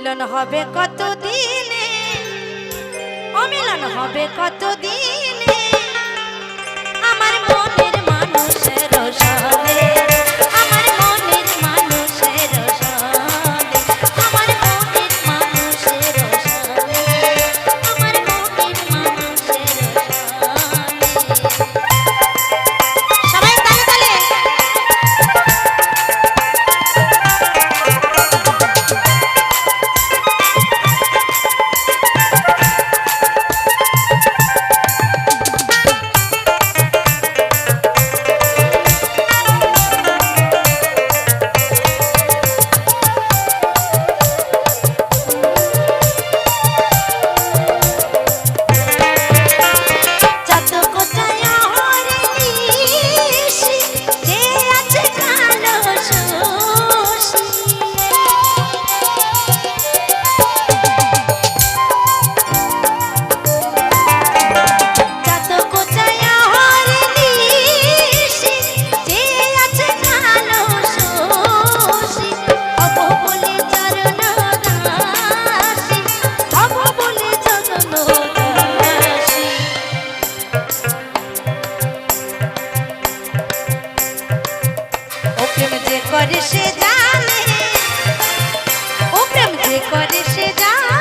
মিলন হবে কতদিনে? অমিলন হবে কতদিন? করে সে জানে। ও প্রেম যে করে সে জানে।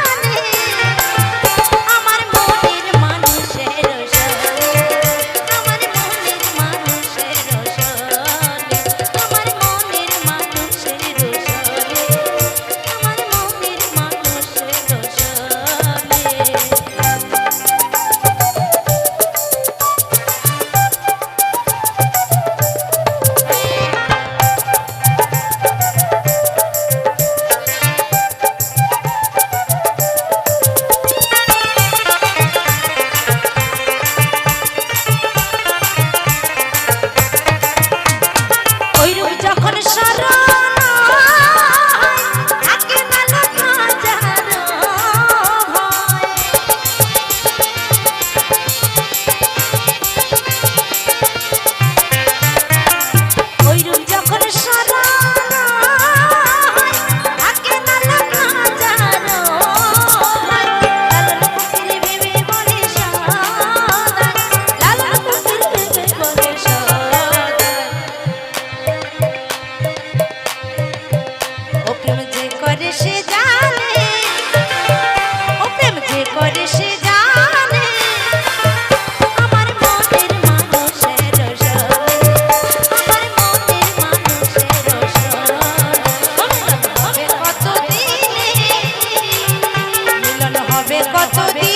কত